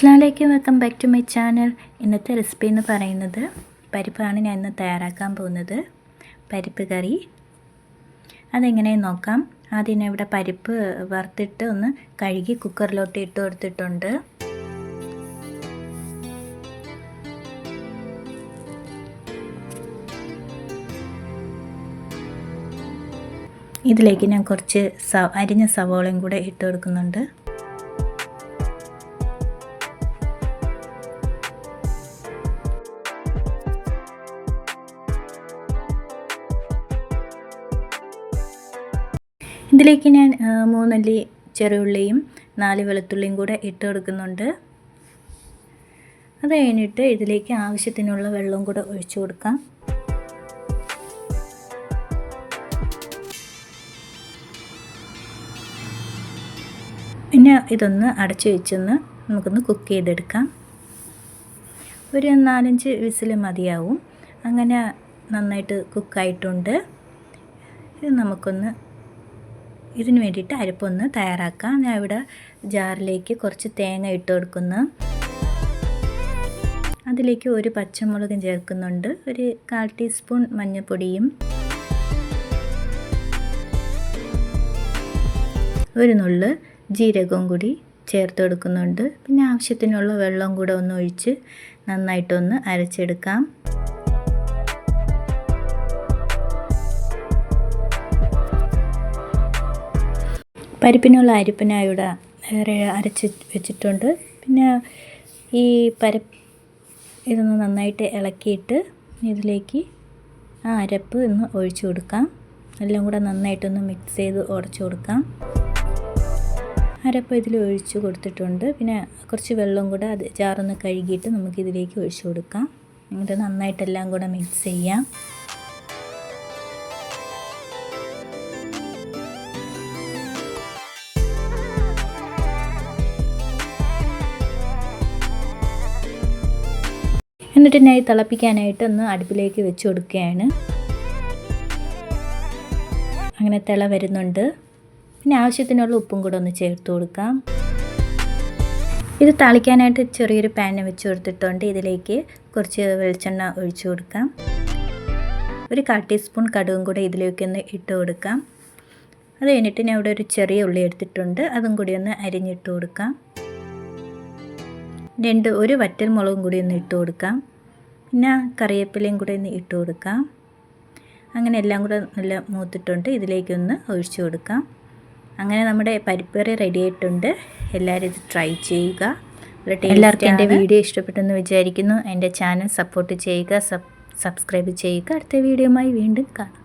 അസ്ലാമലൈക്കും welcome back to my channel. ഇന്നത്തെ recipe എന്ന് പറയുന്നത് പരിപ്പാണ് ഞാൻ ഇന്ന് തയ്യാറാക്കാൻ പോകുന്നത്. പരിപ്പ് കറി. അതെങ്ങനെ നോക്കാം. ആദ്യം ഇവിടെ പരിപ്പ് വറുത്തിട്ട് ഒന്ന് കഴുകി കുക്കറിലോട്ട് ഇട്ട് കൊടുത്തിട്ടുണ്ട്. ഇതിലേക്ക് ഞാൻ കുറച്ച് സ അരിഞ്ഞ സവോളയും കൂടെ ഇട്ട് കൊടുക്കുന്നുണ്ട്. ഇതിലേക്ക് ഞാൻ മൂന്നല്ലി ചെറുള്ളിയും നാല് വെളുത്തുള്ളിയും കൂടെ ഇട്ട് കൊടുക്കുന്നുണ്ട്. അത് കഴിഞ്ഞിട്ട് ഇതിലേക്ക് ആവശ്യത്തിനുള്ള വെള്ളവും കൂടെ ഒഴിച്ചു കൊടുക്കാം. പിന്നെ ഇതൊന്ന് അടച്ചു വെച്ചൊന്ന് നമുക്കൊന്ന് കുക്ക് ചെയ്തെടുക്കാം. ഒരു നാലഞ്ച് വിസിൽ മതിയാവും. അങ്ങനെ നന്നായിട്ട് കുക്കായിട്ടുണ്ട്. ഇത് നമുക്കൊന്ന് ഇതിന് വേണ്ടിയിട്ട് അരപ്പൊന്ന് തയ്യാറാക്കാം. ഞാൻ ഇവിടെ ജാറിലേക്ക് കുറച്ച് തേങ്ങ ഇട്ട് കൊടുക്കുന്നു. അതിലേക്ക് ഒരു പച്ചമുളകും ചേർക്കുന്നുണ്ട്. ഒരു കാൽ ടീസ്പൂൺ മഞ്ഞൾപ്പൊടിയും ഒരു നുള്ള് ജീരകവും കൂടി ചേർത്ത് കൊടുക്കുന്നുണ്ട്. പിന്നെ ആവശ്യത്തിനുള്ള വെള്ളം കൂടെ ഒന്ന് ഒഴിച്ച് നന്നായിട്ടൊന്ന് അരച്ചെടുക്കാം. പരിപ്പിനുള്ള അരിപ്പിനായുടെ വേറെ അരച്ച് വെച്ചിട്ടുണ്ട്. പിന്നെ ഈ പരപ്പ് ഇതൊന്ന് നന്നായിട്ട് ഇളക്കിയിട്ട് ഇതിലേക്ക് ആ അരപ്പ് ഒന്ന് ഒഴിച്ചു കൊടുക്കാം. എല്ലാം കൂടെ നന്നായിട്ടൊന്ന് മിക്സ് ചെയ്ത് ഉടച്ചു കൊടുക്കാം. അരപ്പ് ഇതിൽ ഒഴിച്ചു കൊടുത്തിട്ടുണ്ട്. പിന്നെ കുറച്ച് വെള്ളം കൂടെ അത് ജാറൊന്ന് കഴുകിയിട്ട് നമുക്കിതിലേക്ക് ഒഴിച്ചു കൊടുക്കാം. എന്നിട്ട് നന്നായിട്ടെല്ലാം കൂടെ മിക്സ് ചെയ്യാം. എന്നിട്ട് ഞാൻ തിളപ്പിക്കാനായിട്ട് ഒന്ന് അടുപ്പിലേക്ക് വെച്ച് കൊടുക്കുകയാണ്. അങ്ങനെ തിള വരുന്നുണ്ട്. പിന്നെ ആവശ്യത്തിനുള്ള ഉപ്പും കൂടെ ഒന്ന് ചേർത്ത് കൊടുക്കാം. ഇത് തളിക്കാനായിട്ട് ചെറിയൊരു പാന് വെച്ച് കൊടുത്തിട്ടുണ്ട്. ഇതിലേക്ക് കുറച്ച് വെളിച്ചെണ്ണ ഒഴിച്ചു കൊടുക്കാം. ഒരു കാൽ ടീസ്പൂൺ കടുകും കൂടെ ഇതിലേക്ക് ഒന്ന് ഇട്ട് കൊടുക്കാം. അത് കഴിഞ്ഞിട്ട് ഞാൻ ഇവിടെ ഒരു ചെറിയ ഉള്ളി എടുത്തിട്ടുണ്ട്. അതും കൂടി ഒന്ന് അരിഞ്ഞിട്ട് കൊടുക്കാം. രണ്ട് ഒരു വറ്റൽ മുളകും കൂടി ഒന്ന് ഇട്ട് കൊടുക്കാം. പിന്നെ കറിവേപ്പിലയും കൂടി ഒന്ന് ഇട്ട് കൊടുക്കാം. അങ്ങനെ എല്ലാം കൂടെ നല്ല മൂത്തിട്ടുണ്ട്. ഇതിലേക്കൊന്ന് ഒഴിച്ചു കൊടുക്കാം. അങ്ങനെ നമ്മുടെ പരിപ്പ് കറി റെഡി ആയിട്ടുണ്ട്. എല്ലാവരും ഇത് ട്രൈ ചെയ്യുക. എല്ലാവർക്കും എന്റെ വീഡിയോ ഇഷ്ടപ്പെട്ടെന്ന് വിചാരിക്കുന്നു. എന്റെ ചാനൽ സപ്പോർട്ട് ചെയ്യുക സബ്സ്ക്രൈബ് ചെയ്യുക. അടുത്ത വീഡിയോയുമായി വീണ്ടും കാണാം.